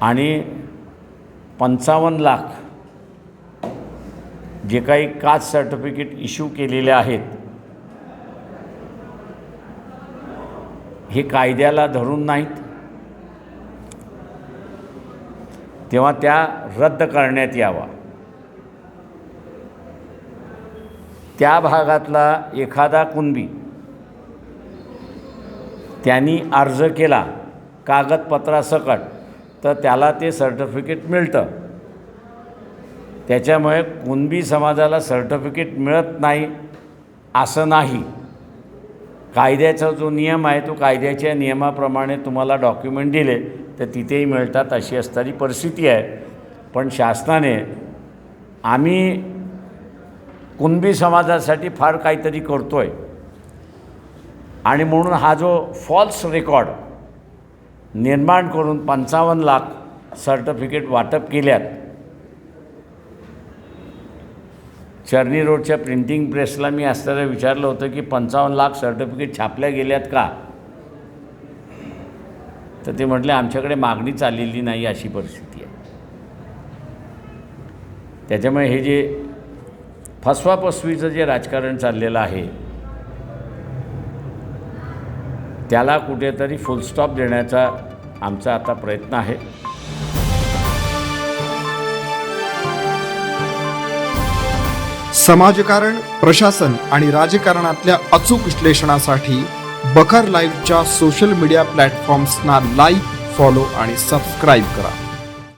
आणि पंचावन्न लाख जे काही कास्ट सर्टिफिकेट इश्यू केलेले आहेत हे कायद्याला धरून नाहीत. तेव्हा त्या रद्द करण्यात यावा. त्या भागातला एखादा कुणबी त्यांनी अर्ज केला कागदपत्रासकट तर त्याला ते सर्टिफिकेट मिळतं. त्याच्यामुळे कुणबी समाजाला सर्टिफिकेट मिळत नाही असं नाही. कायद्याचा जो नियम आहे तो कायद्याच्या नियमाप्रमाणे तुम्हाला डॉक्युमेंट दिले तर तिथेही मिळतात अशी असणारी परिस्थिती आहे. पण शासनाने आम्ही कुणबी समाजासाठी फार काहीतरी करतो आहे आणि म्हणून हा जो फॉल्स रेकॉर्ड निर्माण करून पंचावन्न लाख सर्टिफिकेट वाटप केल्यात. चर्नी रोडच्या प्रिंटिंग प्रेसला मी असताना विचारलं होतं की पंचावन्न लाख सर्टिफिकेट छापल्या गेल्यात का? तर ते म्हटले आमच्याकडे मागणी चाललेली नाही अशी परिस्थिती आहे. त्याच्यामुळे हे जे फसवाफसवीचं जे राजकारण चाललेलं आहे त्याला कुठेतरी फुलस्टॉप देण्याचा आमचा आता प्रयत्न आहे. समाजकारण प्रशासन आणि राजकारणातल्या अचूक विश्लेषणासाठी बखर लाईव्हच्या सोशल मीडिया प्लॅटफॉर्म्सना लाईक फॉलो आणि सबस्क्राईब करा.